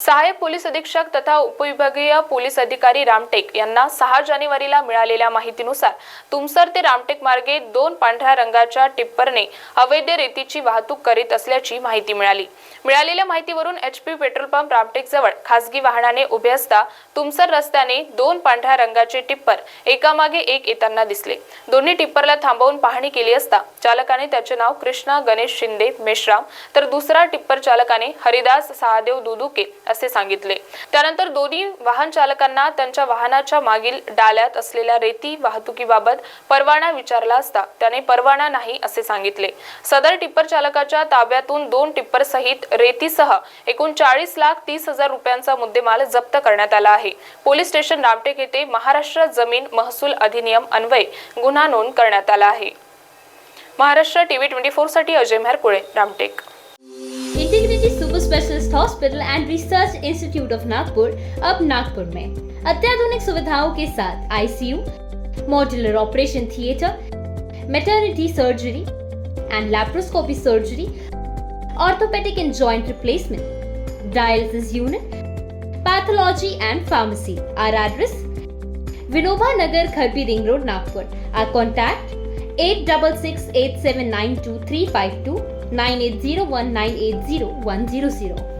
सहाय्यक पोलीस अधीक्षक तथा उपविभागीय पोलीस अधिकारी रामटेक यांना सहा जानेवारीला मिळालेल्या माहितीनुसार तुमसर ते रामटेक मार्गे दोन पांढऱ्या रंगाच्या टिप्परने अवैध रेतीची वाहतूक करीत असल्याची माहिती मिळाली. मिळालेल्या माहितीवरून H P petrol pump Ramtek जवळ खासगी वाहनाने उभे असता तुमसर रस्त्याने दोन पांढऱ्या रंगाचे टिप्पर एकामागे एक येताना दिसले. दोन्ही टिप्परला थांबवून पाहणी केली असता चालकाने त्याचे नाव कृष्णा गणेश शिंदे मेश्राम तर दुसरा टिप्पर चालकाने हरिदास सहादेव दुदुके असे सांगितले. त्यानंतर दोन्ही वाहन चालकांना त्यांच्या वाहनाच्या मागील डाल्यात असलेल्या रेती वाहतुकीबाबत परवाना विचारला असता. त्याने परवाना नाही असे सांगितले. सदर टिप्पर चालकाच्या ताब्यातून दोन टिप्पर सहित रेतीसह एकूण चाळीस लाख तीस हजार रुपयांचा मुद्देमाल जप्त करण्यात आला आहे. पोलीस स्टेशन रामटेक येथे महाराष्ट्र जमीन महसूल अधिनियम अन्वये गुन्हा नोंद करण्यात आला आहे. Maharashtra TV twenty फोरसाठी Ajay Meher Ramtek. Integrity super specialist hospital and research institute of Nagpur, अब नागपुर में। अत्याधुनिक सुविधाओं के साथ ICU modular operation theatre maternity surgery and laparoscopy surgery orthopaedic and joint replacement dialysis unit pathology and pharmacy Vinoba Nagar Kharbi ring road Nagpur our contact 8668792352 9801980100